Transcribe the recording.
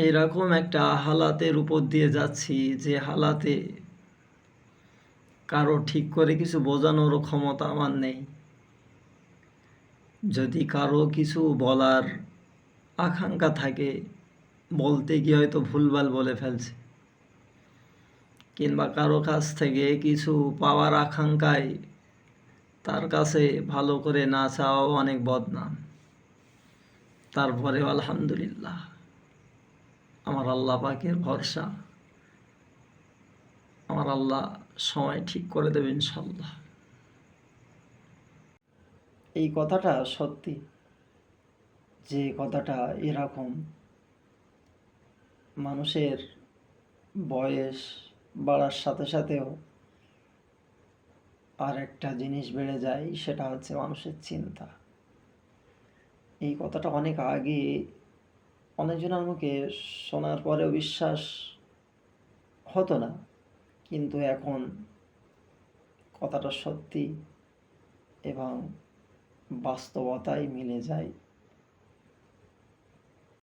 এইরকম একটা হালাতের উপর দিয়ে যাচ্ছি যে হালাতে কারও ঠিক করে কিছু বোঝানোরও ক্ষমতা আমার নেই। যদি কারও কিছু বলার আকাঙ্ক্ষা থাকে, বলতে গিয়ে হয়তো ভুলভাল বলে ফেলছে। কিংবা কারও কাছ থেকে কিছু পাওয়ার আকাঙ্ক্ষায় তার কাছে ভালো করে না চাওয়াও অনেক বদনাম। তারপরেও আলহামদুলিল্লাহ। আমার আল্লাহ পাকের ভরসা। আমার আল্লাহ সময় ঠিক করে দেবে ইনশাল্লাহ এই কথাটা সত্যি। যে কথাটা এরকম মানুষের বয়স বাড়ার সাথে সাথেও আর একটা জিনিস বেড়ে যায়, সেটা হচ্ছে মানুষের চিন্তা। এই কথাটা অনেক আগে অনেকজনের মুখে শোনার পরেও বিশ্বাস হতো না। কিন্তু এখন কথাটা সত্যি এবং বাস্তবতায় মিলে যায়।